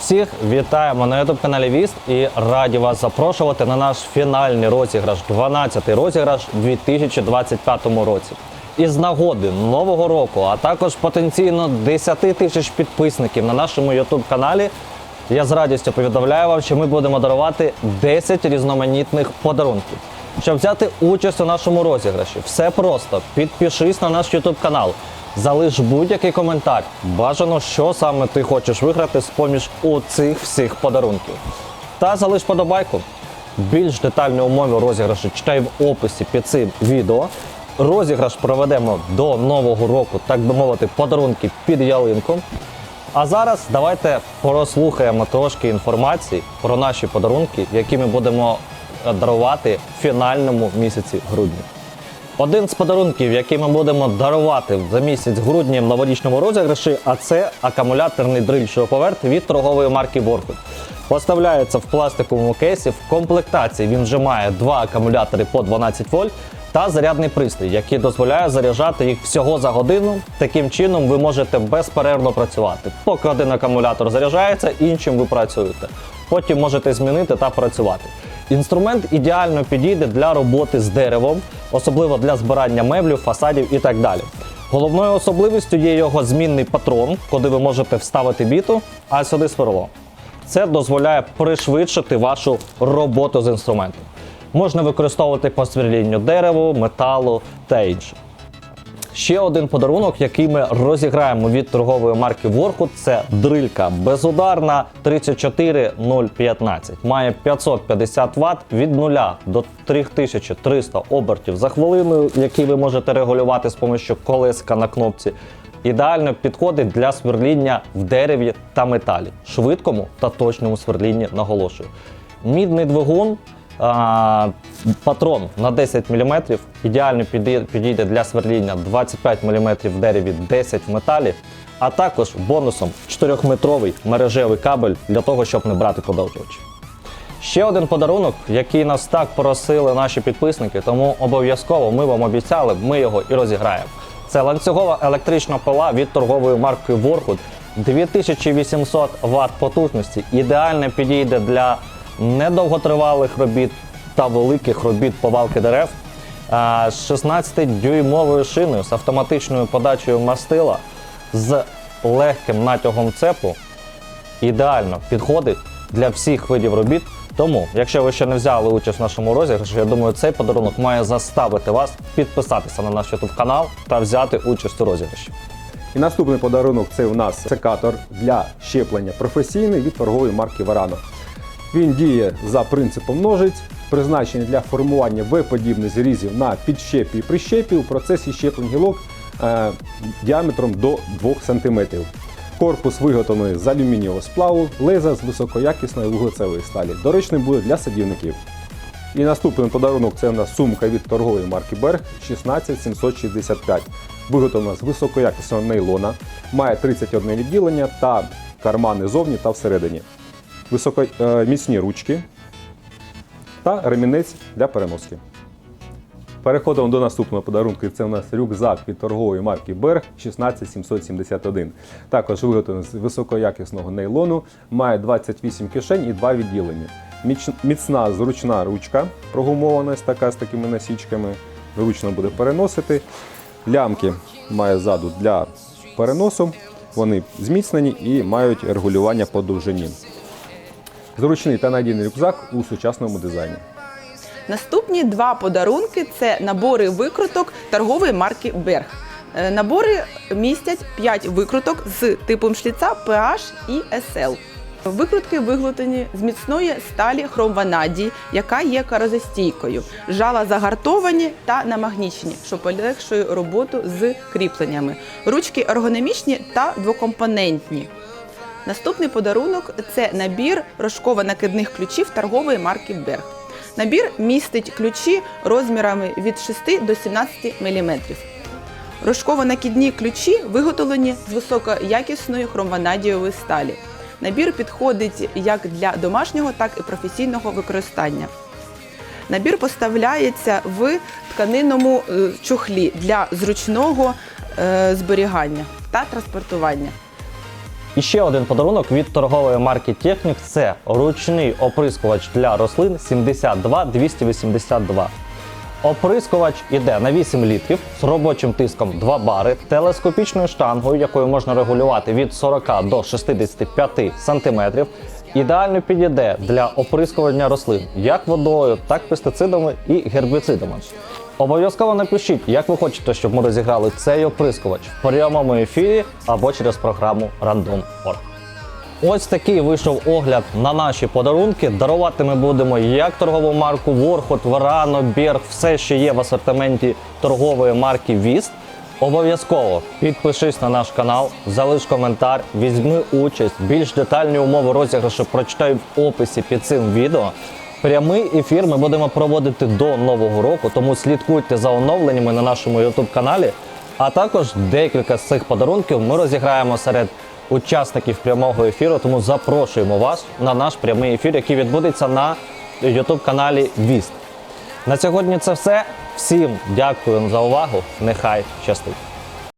Всіх вітаємо на youtube каналі Віст і раді вас запрошувати на наш фінальний розіграш, 12-й розіграш у 2025 році. Із нагоди нового року, а також потенційно 10 тисяч підписників на нашому youtube каналі. Я з радістю повідомляю вам, що ми будемо дарувати 10 різноманітних подарунків. Щоб взяти участь у нашому розіграші, все просто підпишись на наш YouTube канал, залиш будь-який коментар. Бажано, що саме ти хочеш виграти з поміж оцих всіх подарунків. Та залиш подобайку. Більш детальні умови розіграшу читай в описі під цим відео. Розіграш проведемо до нового року, так би мовити, подарунки під ялинку. А зараз давайте прослухаємо трошки інформації про наші подарунки, які ми будемо дарувати в фінальному місяці грудня. Один з подарунків, який ми будемо дарувати за місяць грудня в новорічному розіграші, а це акумуляторний дриль шуруповерт від торгової марки Воркут. Поставляється в пластиковому кейсі. В комплектації він вже має два акумулятори по 12 вольт та зарядний пристрій, який дозволяє заряджати їх всього за годину. Таким чином ви можете безперервно працювати. Поки один акумулятор заряджається, іншим ви працюєте. Потім можете змінити та працювати. Інструмент ідеально підійде для роботи з деревом, особливо для збирання меблів, фасадів і так далі. Головною особливістю є його змінний патрон, куди ви можете вставити біту, а сюди сверло. Це дозволяє пришвидшити вашу роботу з інструментом. Можна використовувати по сверлінню дереву, металу та інше. Ще один подарунок, який ми розіграємо від торгової марки Воркут, це дрилька безударна 34015. Має 550 Вт від 0 до 3300 обертів за хвилину, які ви можете регулювати з допомогою колеска на кнопці. Ідеально підходить для сверління в дереві та металі, швидкому та точному сверлінні наголошую. Мідний двигун патрон на 10 мм ідеально підійде для сверління 25 мм в дереві, 10 в металі, а також бонусом 4-метровий мережевий кабель для того, щоб не брати подовжувач. Ще один подарунок, який нас так просили наші підписники, тому обов'язково ми вам обіцяли, ми його і розіграємо. Це ланцюгова електрична пила від торгової марки Воркут 2800 Вт потужності. Ідеально підійде для недовготривалих робіт та великих робіт повалки дерев. З 16-дюймовою шиною з автоматичною подачею мастила з легким натягом цепу ідеально підходить для всіх видів робіт. Тому, якщо ви ще не взяли участь в нашому розіграші, я думаю, цей подарунок має заставити вас підписатися на наш YouTube канал та взяти участь у розіграші. І наступний подарунок це у нас секатор для щеплення професійний від торгової марки Varano. Він діє за принципом ножиць, призначений для формування В-подібних зрізів на підщепі і прищепі у процесі щеплень гілок е, діаметром до 2 см. Корпус виготовлений з алюмінієвого сплаву, леза з високоякісної вуглецевої сталі. Доречним буде для садівників. І наступний подарунок це у нас сумка від торгової марки Берг 16765. Виготовлена з високоякісного нейлона, має 31 відділення та кармани зовні та всередині. Високо, е, ручки та ремінець для переноски. Переходимо до наступного подарунку. Це у нас рюкзак від торгової марки Берг 16771. Також виготовлений з високоякісного нейлону, має 28 кишень і 2 відділення. Міцна зручна ручка, прогумована така з такими насічками. Зручно буде переносити. Лямки має ззаду для переносу. Вони зміцнені і мають регулювання по довжині. Зручний та надійний рюкзак у сучасному дизайні. Наступні два подарунки це набори викруток торгової марки Берг. Е, Набори містять 5 викруток з типом шліца PH і SL. Викрутки виглутені з міцної сталі хромванадії, яка є корозостійкою. Жала загартовані та намагнічені, що полегшує роботу з кріпленнями. Ручки ергономічні та двокомпонентні. Наступний подарунок це набір рожково-накидних ключів торгової марки Берг. Набір містить ключі розмірами від 6 до 17 мм. Рожково-накидні ключі виготовлені з високоякісної хромванадієвої сталі. Набір підходить як для домашнього, так і професійного використання. Набір поставляється в тканинному е, чохлі для зручного е, зберігання та транспортування. І ще один подарунок від торгової марки Технік це ручний оприскувач для рослин 72282. Оприскувач іде на 8 літрів з робочим тиском 2 бари, телескопічною штангою, якою можна регулювати від 40 до 65 см. Ідеально підійде для оприскування рослин як водою, так пестицидами і гербіцидами. Обов'язково напишіть, як ви хочете, щоб ми розіграли цей оприскувач в прямому ефірі або через програму Random.org. Ось такий вийшов огляд на наші подарунки. Дарувати ми будемо як торгову марку Ворхот, Варано, Берг, все, що є в асортименті торгової марки Віст. Обов'язково підпишись на наш канал, залиш коментар, візьми участь. Більш детальні умови розіграшу прочитай в описі під цим відео. Прямий ефір ми будемо проводити до нового року, тому слідкуйте за оновленнями на нашому YouTube каналі. А також декілька з цих подарунків ми розіграємо серед учасників прямого ефіру. Тому запрошуємо вас на наш прямий ефір, який відбудеться на YouTube каналі Віст. На сьогодні це все. Всім дякую за увагу. Нехай щастить.